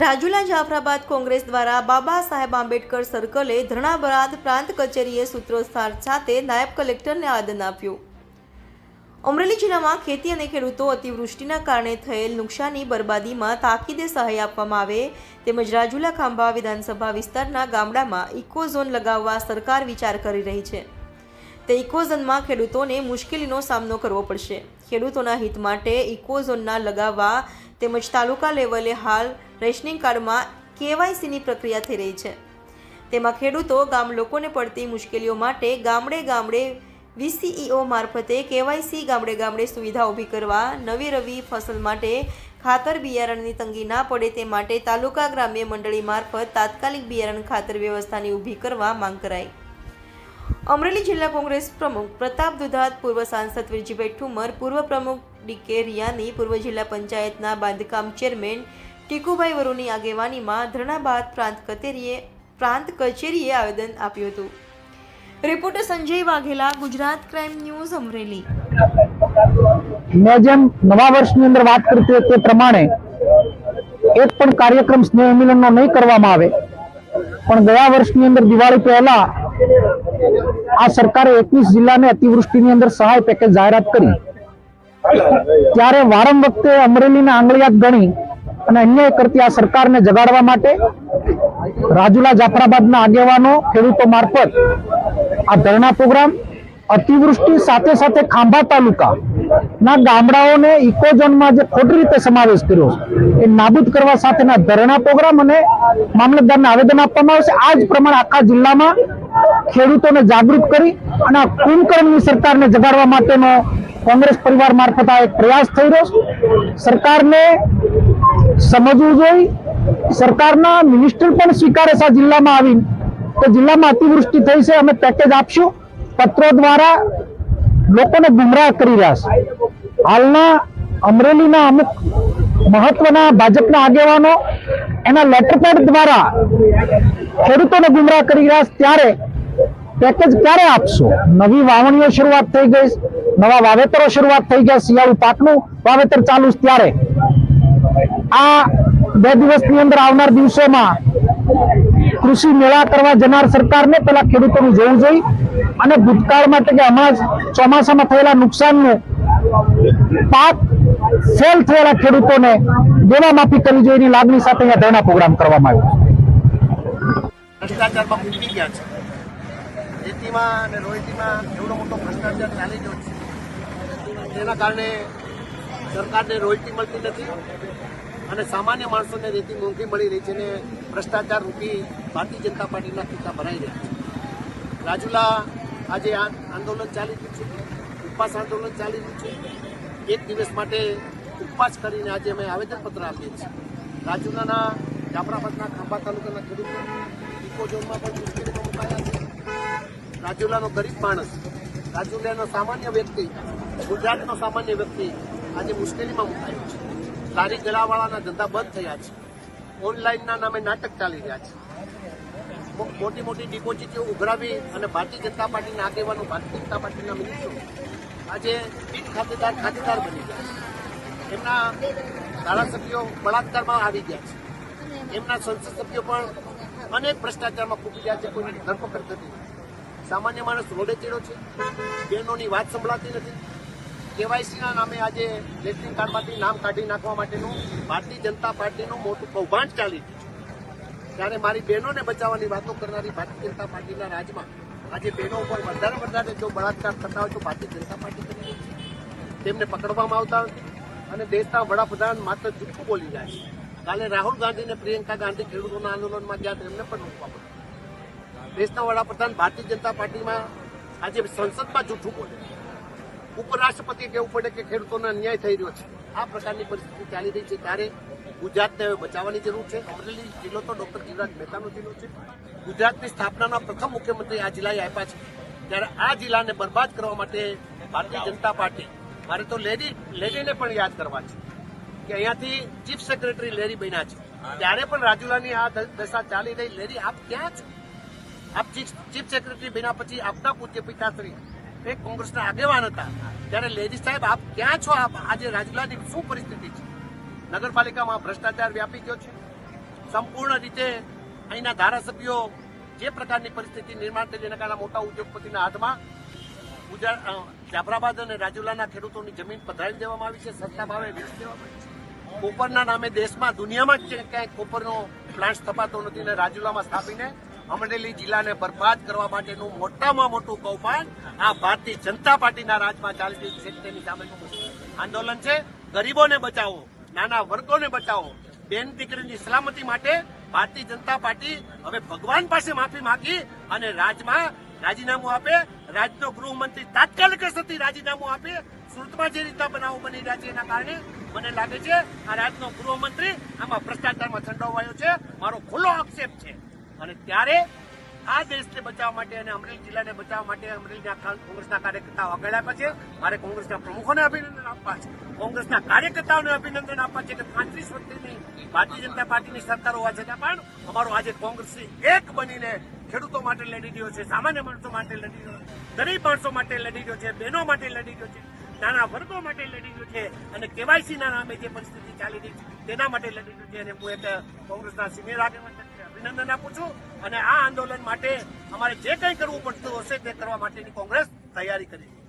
રાજુલા જાફરાબાદ કોંગ્રેસ દ્વારા બાબા સાહેબ આંબેડકર સર્કલે ધરણા બાદ પ્રાંત કચેરીએ સૂત્રોચ્ચાર સાથે નાયબ કલેક્ટરને આદન આપ્યું. અમરેલી જિલ્લામાં ખેતી અને ખેડૂતો અતિવૃષ્ટિના કારણે થયેલ નુકસાની બરબાદીમાં તાકીદે સહાય આપવામાં આવે તેમજ રાજુલા ખાંભા વિધાનસભા વિસ્તારના ગામડામાં ઇકો ઝોન લગાવવા સરકાર વિચાર કરી રહી છે. તે ઇકોઝોનમાં ખેડૂતોને મુશ્કેલીનો સામનો કરવો પડશે. ખેડૂતોના હિત માટે ઇકોઝોનના લગાવવા તેમજ તાલુકા લેવલે હાલ રેશનિંગ કાર્ડમાં કેવાયસીની પ્રક્રિયા થઈ રહી છે. તેમાં ખેડૂતો, ગામ લોકોને પડતી મુશ્કેલીઓ માટે ગામડે ગામડે વીસીઈઓ મારફતે કેવાયસી ગામડે ગામડે સુવિધા ઊભી કરવા નવી રવિ ફસલ માટે ખાતર બિયારણની તંગી ના પડે તે માટે તાલુકા ગ્રામ્ય મંડળી મારફત તાત્કાલિક બિયારણ ખાતર વ્યવસ્થાની ઊભી કરવા માંગ કરાઈ. અમરેલી જિલ્લા કોંગ્રેસ પ્રમુખ પ્રતાપ દુધાત, પૂર્વ સાંસદ વિરજીભાઈ ઠુમર, પૂર્વ પ્રમુખ ડીકે રિયાની, પૂર્વ જિલ્લા પંચાયતના બાંધકામ ચેરમેન ટીકુભાઈ વરુની આગેવાનીમાં ધરણા બાદ પ્રાંત કચેરીએ પ્રાંત કચેરીએ આવેદન આપ્યું હતું. Reporter Sanjay Vaghela, Gujarat crime news, Amreli. મેં જેમ નવા વર્ષની અંદર વાત કરતી તે પ્રમાણે એક પણ કાર્યક્રમ સ્નેહ મિલનનો નહીં કરવામાં આવે. પણ ગયા વર્ષની અંદર દિવાળી પહેલા આ સરકારે એકવીસ જિલ્લાને અતિવૃષ્ટિની અંદર સહાય પેકેજ જાહેરાત કરી. ત્યારે વારમ વખતે અમરેલીના આંગળિયાત ગણી અને અન્યાય કરતી આ સરકારને જગાડવા માટે રાજુલા જાફરાબાદના આગેવાનો ખેડૂતો મારફત આ ધરણા પ્રોગ્રામ અતિવૃષ્ટિ સાથે સાથે ખાંભા તાલુકા ના ગામડાઓને ઇકોઝોનમાં જે ખોટી રીતે સમાવેશ કર્યો એ નાબૂદ કરવા સાથેના ધરણા પ્રોગ્રામ અને મામલતદારને આવેદન આપવામાં આવશે. આ જ પ્રમાણે આખા જિલ્લામાં ખેડૂતોને જાગૃત કરી અને આ કુંભકર્ણની સરકારને જગાડવા માટેનો કોંગ્રેસ પરિવાર મારફત આ એક પ્રયાસ થઈ રહ્યો છે. સરકારને સમજવું જોઈએ. સરકારના મિનિસ્ટર પણ સ્વીકારે છે આ જિલ્લામાં આવીને. તો જિલ્લામાં અતિવૃષ્ટિ થઈ છે, અમે પેકેજ આપશું. પત્રો દ્વારા લોકોને ગુમરાહ કરી રહ્યા છે. હાલના અમરેલીના અમુક મહત્વના ભાજપના આગેવાનો એના લેટરપેડ દ્વારા ખેડૂતોને ગુમરાહ કરી રહ્યા છે. ત્યારે પેકેજ ક્યારે આપશો? નવી વાવણીઓ શરૂઆત થઈ ગઈ નવા વાવેતરો શરૂઆત થઈ ગયા શિયાળુ પાકનું વાવેતર ચાલુ ત્યારે. આ બે દિવસની અંદર આવનાર દિવસોમાં કૃષિ મેળા કરવા જનાર સરકારને પેલા ખેડૂતોનું જોવું જોઈએ અને ભૂતકાળ માટે કે હમણાં જ ચોમાસામાં થયેલા નુકસાનનું પાક ફેલ થયેલા ખેડૂતોને દેવા માફી કરવી જોઈએ એની લાગણી સાથે અહીંયા ધરણા પ્રોગ્રામ કરવામાં આવ્યો ભ્રષ્ટાચારમાં મૂકી ગયા છે. ખેતીમાં અને રોયતીમાં એવડો મોટો ભ્રષ્ટાચાર ચાલી ગયો છે. તેના કારણે સરકારને રોયતી મળતી નથી. અને સામાન્ય માણસોને રેતી મોંઘી મળી રહી છે અને ભ્રષ્ટાચાર રૂપી ભારતીય જનતા પાર્ટીના ખીચા ભરાઈ રહ્યા છે. રાજુલા, આજે આંદોલન ચાલી રહ્યું છે. ઉપવાસ આંદોલન ચાલી રહ્યું છે. એક દિવસ માટે ઉપવાસ કરીને આજે અમે આવેદનપત્ર આપીએ છીએ. રાજુલાના જાફરાબાદના ખાંભા તાલુકાના ખેડૂતો ઇકો ઝોનમાં પણ મુશ્કેલીમાં મુકાયા છે. રાજુલાનો ગરીબ માણસ, રાજુલાનો સામાન્ય વ્યક્તિ, ગુજરાતનો સામાન્ય વ્યક્તિ આજે મુશ્કેલીમાં મુકાયો છે. લારી ગળાવાળાના ધંધા બંધ થયા છે. ઓનલાઈનના નામે નાટક ચાલી રહ્યા છે. મોટી મોટી ડિપોઝિટો ઉઘરાવી અને ભારતીય જનતા પાર્ટીના આગેવાનો, ભારતીય જનતા પાર્ટીના મિનિસ્ટરો આજે બિન ખાતેદાર ખાતેદાર બની ગયા છે. એમના ધારાસભ્યો બળાત્કારમાં આવી ગયા છે. એમના સંસદ સભ્યો પણ અનેક ભ્રષ્ટાચારમાં ફૂટી ગયા છે, કોઈની ધરપકડ થતી નથી. સામાન્ય માણસ રોડે ચડ્યો છે. બહેનોની વાત સંભળાતી નથી. કેવાયસીના નામે આજે રેશનિંગ કાર્ડમાંથી નામ કાઢી નાખવા માટેનું ભારતીય જનતા પાર્ટીનું મોટું કૌભાંડ ચાલી રહ્યું ત્યારે મારી બહેનોને બચાવવાની વાતો કરનારી ભારતીય જનતા પાર્ટીના રાજમાં આજે બહેનો ઉપર વધારે વધારે જો બળાત્કાર થતા હોય તો ભારતીય જનતા પાર્ટી કરી તેમને પકડવામાં આવતા નથી અને દેશના વડાપ્રધાન માત્ર જુઠ્ઠું બોલી જાય છે. કાલે રાહુલ ગાંધી અને પ્રિયંકા ગાંધી ખેડૂતોના આંદોલનમાં ગયા, તેમને પણ મૂકવા પડ્યું દેશના વડાપ્રધાન ભારતીય જનતા પાર્ટીમાં આજે સંસદમાં જૂઠું બોલે ઉપરાષ્ટ્રપતિ કહેવું પડે કે ખેડૂતોના અન્યાય થઈ રહ્યો છે. આ પ્રકારની પરિસ્થિતિ ચાલી રહી છે ત્યારે ગુજરાતને હવે બચાવવાની જરૂર છે. અમરેલી જિલ્લો તો ડોક્ટર જીવરાજ મહેતાનો જિલ્લો છે. ગુજરાતની સ્થાપનાના પ્રથમ મુખ્યમંત્રી આ જિલ્લાએ આપ્યા છે. ત્યારે આ જિલ્લાને બરબાદ કરવા માટે ભારતીય જનતા પાર્ટી, મારે તો લેડી, લેડીને પણ યાદ કરવા છે કે અહીંયાથી ચીફ સેક્રેટરી લેરી બન્યા છે. ત્યારે પણ રાજુલાની આ દશા ચાલી રહી. લેરી આપ ક્યાં છો? આપ ચીફ સેક્રેટરી બન્યા પછી આપના પૂજ્ય પિતાશ્રી એ કોંગ્રેસના આગેવાન હતા. ત્યારે લેડીઝ સાહેબ, આપ ક્યાં છો? આપ આજે રાજુલાની શું પરિસ્થિતિ છે? નગરપાલિકામાં ભ્રષ્ટાચાર વ્યાપી ગયો છે. સંપૂર્ણ રીતે અહીંના ધારાસભ્યો જે પ્રકારની પરિસ્થિતિ નિર્માણ થઈ જેના કારણે મોટા ઉદ્યોગપતિના હાથમાં જાફરાબાદ અને રાજુલાના ખેડૂતોની જમીન પધરાવી દેવામાં આવી છે. સસ્તા ભાવે વેચી દેવામાં આવી છે. કોપરના નામે દેશમાં, દુનિયામાં જ ક્યાંય કોપરનો પ્લાન્ટ સ્થપાતો નથી અને રાજુલામાં સ્થાપીને અમરેલી જિલ્લાને બરબાદ કરવા માટેનું મોટામાં મોટું કૌભાંડ આ ભારતીય જનતા પાર્ટીના રાજમાં ચાલતી છે તેની સામેનું આંદોલન છે. ગરીબોને બચાવો, નાના વર્ગોને બચાવો, બેન દીકરીની સલામતી માટે ભારતીય જનતા પાર્ટી હવે ભગવાન પાસે માફી માંગી અને રાજમાં રાજીનામું આપે રાજ્યનો ગૃહમંત્રી તાત્કાલિક અસરથી રાજીનામું આપે, સુરતમાં જે રીતના બનાવો બની રહ્યા છે એના કારણે મને લાગે છે આ રાજ્યનો ગૃહમંત્રી આમાં ભ્રષ્ટાચારમાં સંડોવાયો છે. મારો ખુલ્લો આક્ષેપ છે. અને ત્યારે આ દેશને બચાવવા માટે અને અમરેલી જિલ્લાને બચાવવા માટે અમરેલીના કોંગ્રેસના કાર્યકર્તાઓ આગળ આપ્યા છે. મારે કોંગ્રેસના પ્રમુખોને અભિનંદન આપવા છે. કોંગ્રેસના કાર્યકર્તાઓને અભિનંદન આપવા છે કે પાંત્રીસ વર્ષની ભારતીય જનતા પાર્ટીની સરકાર હોવા છતાં પણ અમારો આજે કોંગ્રેસ એક બનીને ખેડૂતો માટે લડી રહ્યો છે, સામાન્ય માણસો માટે લડી રહ્યો છે દરેક માણસો માટે લડી રહ્યો છે, બહેનો માટે લડી રહ્યો છે. નાના વર્ગો માટે લડી છે અને કેવાયસી ના નામે જે પરિસ્થિતિ ચાલી રહી છે, તેના માટે લડી છે. અને હું એક કોંગ્રેસના સિનિયર આગેવાન તરીકે અભિનંદન આપું છું અને આ આંદોલન માટે અમારે જે કંઈ કરવું પડતું હશે તે કરવા માટેની કોંગ્રેસ તૈયારી કરી છે.